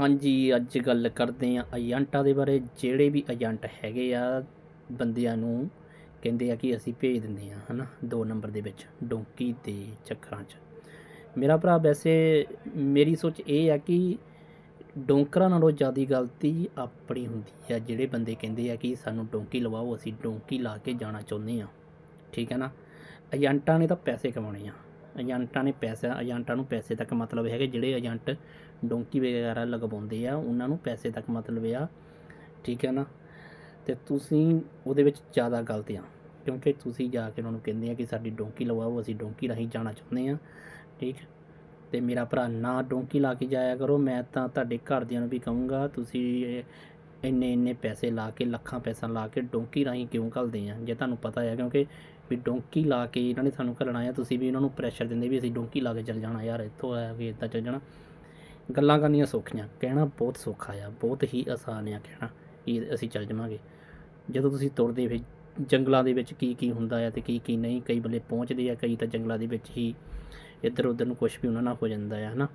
ਹਾਂਜੀ, ਅੱਜ ਗੱਲ ਕਰਦੇ ਆ ਏਜੰਟਾਂ ਦੇ ਬਾਰੇ। ਜਿਹੜੇ ਵੀ ਏਜੰਟ ਹੈਗੇ ਆ, ਬੰਦਿਆਂ ਨੂੰ ਕਹਿੰਦੇ ਆ ਕਿ ਅਸੀਂ ਭੇਜ ਦਿੰਦੇ ਆ ਹਨਾ, ਦੋ ਨੰਬਰ ਦੇ ਵਿੱਚ, ਡੋਂਕੀ ਦੇ ਚੱਕਰਾਂ 'ਚ। ਮੇਰਾ ਭਰਾ ਵੈਸੇ, ਮੇਰੀ ਸੋਚ ਇਹ ਆ ਕਿ ਡੋਂਕਰਾਂ ਨਾਲੋਂ ਜ਼ਿਆਦਾ ਗਲਤੀ ਆਪਣੀ ਹੁੰਦੀ ਆ। ਜਿਹੜੇ ਬੰਦੇ ਕਹਿੰਦੇ ਆ ਕਿ ਸਾਨੂੰ ਡੋਂਕੀ ਲਵਾਓ, ਅਸੀਂ ਡੋਂਕੀ ਲਾ ਕੇ ਜਾਣਾ ਚਾਹੁੰਦੇ ਆ ਠੀਕ ਹੈ ਨਾ? ਏਜੰਟਾਂ ਨੇ ਤਾਂ ਪੈਸੇ ਕਮਾਉਣੇ ਆ। ਏਜੰਟਾਂ ਨੇ ਪੈਸਾ, ਏਜੰਟਾਂ ਨੂੰ ਪੈਸੇ ਤੱਕ ਮਤਲਬ ਹੈਗੇ, ਜਿਹੜੇ ਏਜੰਟ ਡੋਂਕੀ ਵਗੈਰਾ ਲਗਵਾਉਂਦੇ ਆ, ਉਹਨਾਂ ਨੂੰ ਪੈਸੇ ਤੱਕ ਮਤਲਬ ਆ, ਠੀਕ ਹੈ ਨਾ? ਤੇ ਤੁਸੀਂ ਉਹਦੇ ਵਿੱਚ ਜ਼ਿਆਦਾ ਗਲਤ ਆ, ਕਿਉਂਕਿ ਤੁਸੀਂ ਜਾ ਕੇ ਉਹਨਾਂ ਨੂੰ ਕਹਿੰਦੇ ਆ ਕਿ ਸਾਡੀ ਡੋਂਕੀ ਲਵਾਓ, ਅਸੀਂ ਡੋਂਕੀ ਰਾਹੀਂ ਜਾਣਾ ਚਾਹੁੰਦੇ ਆ, ਠੀਕ? ਤੇ ਮੇਰਾ ਭਰਾ ਨਾ ਡੋਂਕੀ ਲਾ ਕੇ ਜਾਇਆ ਕਰੋ, ਮੈਂ ਤਾਂ ਤੁਹਾਡੇ ਘਰਦਿਆਂ ਨੂੰ ਵੀ ਕਹੂੰਗਾ, ਤੁਸੀਂ ਇੰਨੇ ਇੰਨੇ ਪੈਸੇ ਲਾ ਕੇ, ਲੱਖਾਂ ਪੈਸਾ ਲਾ ਕੇ ਡੋਂਕੀ ਰਾਹੀਂ ਕਿਉਂ ਘੱਲਦੇ ਆ? ਜੇ ਤੁਹਾਨੂੰ ਪਤਾ ਹੈ ਕਿਉਂਕਿ ਵੀ ਡੋਂਕੀ ਲਾ ਕੇ ਇਹਨਾਂ ਨੇ ਸਾਨੂੰ ਘੱਲਣਾ ਆ, ਤੁਸੀਂ ਵੀ ਇਹਨਾਂ ਨੂੰ ਪ੍ਰੈਸ਼ਰ ਦਿੰਦੇ ਵੀ ਅਸੀਂ ਡੋਂਕੀ ਲਾ ਕੇ ਚੱਲ ਜਾਣਾ ਯਾਰ, ਇੱਥੋਂ ਆਇਆ ਵੀ ਇੱਦਾਂ ਚੱਲ ਜਾਣਾ। ਗੱਲਾਂ ਕਰਨੀਆਂ ਸੌਖੀਆਂ, ਕਹਿਣਾ ਬਹੁਤ ਸੌਖਾ ਆ, ਬਹੁਤ ਹੀ ਆਸਾਨ ਆ ਕਹਿਣਾ ਇਹ ਅਸੀਂ ਚੱਲ ਜਾਵਾਂਗੇ। ਜਦੋਂ ਤੁਸੀਂ ਤੁਰਦੇ ਫਿਰ ਜੰਗਲਾਂ ਦੇ ਵਿੱਚ ਕੀ ਕੀ ਹੁੰਦਾ ਆ ਤੇ ਕੀ ਕੀ ਨਹੀਂ, ਕਈ ਬੱਲੇ ਪਹੁੰਚਦੇ ਆ, ਕਈ ਤਾਂ ਜੰਗਲਾਂ ਦੇ ਵਿੱਚ ਹੀ ਇੱਧਰ ਉੱਧਰ ਨੂੰ ਕੁਝ ਵੀ ਉਹਨਾਂ ਨਾਲ ਹੋ ਜਾਂਦਾ ਆ, ਹਨਾ?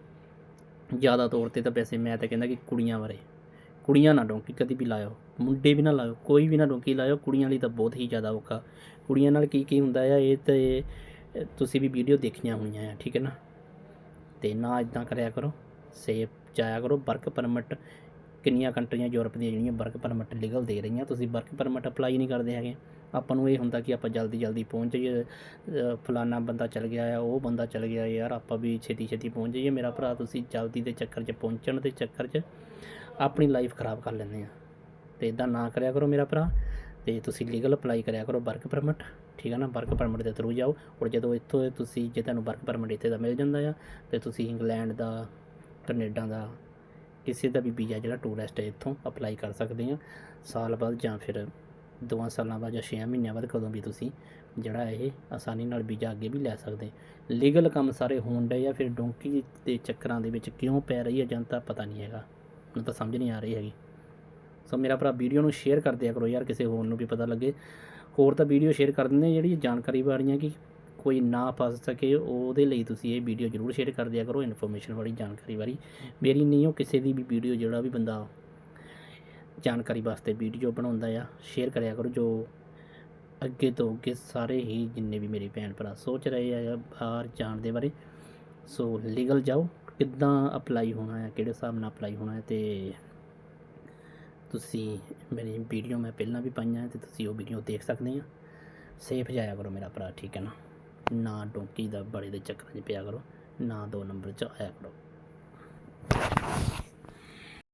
ਜ਼ਿਆਦਾ ਤੌਰ ਤੇ ਤਾਂ ਵੈਸੇ ਮੈਂ ਤਾਂ ਕਹਿੰਦਾ ਕਿ ਕੁੜੀਆਂ ਬਾਰੇ। ਕੁੜੀਆਂ ਨਾ ਡੋਂਕੀ ਕਦੀ ਵੀ ਲਾਇਓ, ਮੁੰਡੇ ਵੀ ਨਾ ਲਾਇਓ, ਕੋਈ ਵੀ ਨਾ ਡੋਂਕੀ ਲਾਇਓ, ਕੁੜੀਆਂ ਲਈ ਤਾਂ ਬਹੁਤ ਹੀ ਜ਼ਿਆਦਾ ਔਖਾ। ਕੁੜੀਆਂ ਨਾਲ ਕੀ ਕੀ ਹੁੰਦਾ ਆ, ਇਹ ਤੇ ਤੁਸੀਂ ਵੀ ਵੀਡੀਓ ਦੇਖੀਆਂ ਹੋਣੀਆਂ ਆ, ਠੀਕ ਹੈ ਨਾ? ਤੇ ਨਾ ਇਦਾਂ ਕਰਿਆ ਕਰੋ ਸੇਫ ਜਾਇਆ ਕਰੋ, ਵਰਕ ਪਰਮਿਟ, ਕਿੰਨੀਆਂ ਕੰਟਰੀਆਂ ਯੂਰਪ ਦੀਆਂ ਜਿਹੜੀਆਂ ਵਰਕ ਪਰਮਿਟ ਲੀਗਲ ਦੇ ਰਹੀਆਂ, ਤੁਸੀਂ ਵਰਕ ਪਰਮਿਟ ਅਪਲਾਈ ਨਹੀਂ ਕਰਦੇ ਹੈਗੇ। ਆਪਾਂ ਨੂੰ ਇਹ ਹੁੰਦਾ ਕਿ ਆਪਾਂ ਜਲਦੀ ਜਲਦੀ ਪਹੁੰਚ ਜਾਈਏ ਫਲਾਨਾ ਬੰਦਾ ਚਲ ਗਿਆ ਆ, ਉਹ ਬੰਦਾ ਚਲ ਗਿਆ ਯਾਰ, ਆਪਾਂ ਵੀ ਛੇਤੀ ਛੇਤੀ ਪਹੁੰਚ ਜਾਈਏ, ਮੇਰਾ ਭਰਾ ਤੁਸੀਂ ਜਲਦੀ ਦੇ ਚੱਕਰ 'ਚ ਪਹੁੰਚਣ ਦੇ ਚੱਕਰ 'ਚ। ਆਪਣੀ ਲਾਈਫ ਖਰਾਬ ਕਰ ਲੈਂਦੇ ਆ ਤੇ ਇਦਾਂ ਨਾ ਕਰਿਆ ਕਰੋ ਮੇਰਾ ਭਰਾ, ਤੇ ਤੁਸੀਂ ਲੀਗਲ ਅਪਲਾਈ ਕਰਿਆ ਕਰੋ ਵਰਕ ਪਰਮਿਟ ਠੀਕ ਹੈ ਨਾ? ਵਰਕ ਪਰਮਿਟ ਦੇ ਥਰੂ ਜਾਓ। ਔਰ ਜਦੋਂ ਇੱਥੋਂ ਤੁਸੀਂ, ਜੇ ਤੁਹਾਨੂੰ ਵਰਕ ਪਰਮਿਟ ਇੱਥੇ ਦਾ ਮਿਲ ਜਾਂਦਾ ਆ, ਤੇ ਤੁਸੀਂ ਇੰਗਲੈਂਡ ਦਾ, ਕੈਨੇਡਾ ਦਾ, ਕਿਸੇ ਦਾ ਵੀ ਵੀਜ਼ਾ ਜਿਹੜਾ ਟੂਰਿਸਟ ਹੈ, ਇੱਥੋਂ ਅਪਲਾਈ ਕਰ ਸਕਦੇ ਆ। ਸਾਲ ਬਾਅਦ ਜਾਂ ਫਿਰ ਦੋਵਾਂ ਸਾਲਾਂ ਬਾਅਦ ਜਾਂ 6 ਮਹੀਨਿਆਂ ਬਾਅਦ ਕਦੋਂ ਵੀ ਤੁਸੀਂ ਜਿਹੜਾ ਇਹ ਆਸਾਨੀ ਨਾਲ ਵੀਜ਼ਾ ਅੱਗੇ ਵੀ ਲੈ ਸਕਦੇ। ਲੀਗਲ ਕੰਮ ਸਾਰੇ ਹੋਣ ਡਏ ਆ, ਫਿਰ ਡੋਂਕੀ ਦੇ ਚੱਕਰਾਂ ਦੇ ਵਿੱਚ ਕਿਉਂ ਪੈ ਰਹੀ ਹੈ ਜਨਤਾ ਪਤਾ ਨਹੀਂ ਹੈਗਾ। ਮੈਨੂੰ ਤਾਂ ਸਮਝ ਨਹੀਂ ਆ ਰਹੀ ਹੈਗੀ। ਸੋ ਮੇਰਾ ਭਰਾ ਵੀਡੀਓ ਨੂੰ ਸ਼ੇਅਰ ਕਰ ਦਿਆ ਕਰੋ ਯਾਰ ਕਿਸੇ ਹੋਰ ਨੂੰ ਵੀ ਪਤਾ ਲੱਗੇ। ਹੋਰ ਤਾਂ ਵੀਡੀਓ ਸ਼ੇਅਰ ਕਰ ਦਿੰਦੇ ਜਿਹੜੀ ਜਾਣਕਾਰੀ ਵਾਲੀਆਂ ਕਿ ਕੋਈ ਨਾ ਫਸ ਸਕੇ, ਉਹਦੇ ਲਈ ਤੁਸੀਂ ਇਹ ਵੀਡੀਓ ਜ਼ਰੂਰ ਸ਼ੇਅਰ ਕਰ ਦਿਆ ਕਰੋ ਇਨਫੋਰਮੇਸ਼ਨ ਵਾਲੀ, ਜਾਣਕਾਰੀ ਵਾਲੀ। ਮੇਰੀ ਨਹੀਂ, ਉਹ ਕਿਸੇ ਦੀ ਵੀ ਵੀਡੀਓ, ਜਿਹੜਾ ਵੀ ਬੰਦਾ ਜਾਣਕਾਰੀ ਵਾਸਤੇ ਵੀਡੀਓ ਬਣਾਉਂਦਾ ਆ ਸ਼ੇਅਰ ਕਰਿਆ ਕਰੋ, ਜੋ ਅੱਗੇ ਤੋਂ ਅੱਗੇ ਸਾਰੇ ਹੀ ਜਿੰਨੇ ਵੀ ਮੇਰੇ ਭੈਣ ਭਰਾ ਸੋਚ ਰਹੇ ਆ ਬਾਹਰ ਜਾਣ ਦੇ ਬਾਰੇ। ਸੋ ਲੀਗਲ ਜਾਓ। ਕਿੱਦਾਂ ਅਪਲਾਈ ਹੋਣਾ ਹੈ, ਕਿਹੜੇ ਹਿਸਾਬ ਨਾਲ ਅਪਲਾਈ ਹੋਣਾ ਹੈ ਤੇ ਤੁਸੀਂ ਮੇਰੀ ਵੀਡੀਓ ਮੈਂ ਪਹਿਲਾਂ ਵੀ ਪਾਈਆਂ ਤੇ ਤੁਸੀਂ ਉਹ ਵੀਡੀਓ ਦੇਖ ਸਕਦੇ ਆ ਸੇਫ ਜਾਇਆ ਕਰੋ ਮੇਰਾ ਭਰਾ, ਠੀਕ ਹੈ ਨਾ? ਨਾ ਡੋਂਕੀ ਦਾ ਬੜੇ ਦੇ ਚੱਕਰਾਂ 'ਚ ਪਿਆ ਕਰੋ, ਨਾ ਦੋ ਨੰਬਰ 'ਚ ਆਇਆ ਕਰੋ।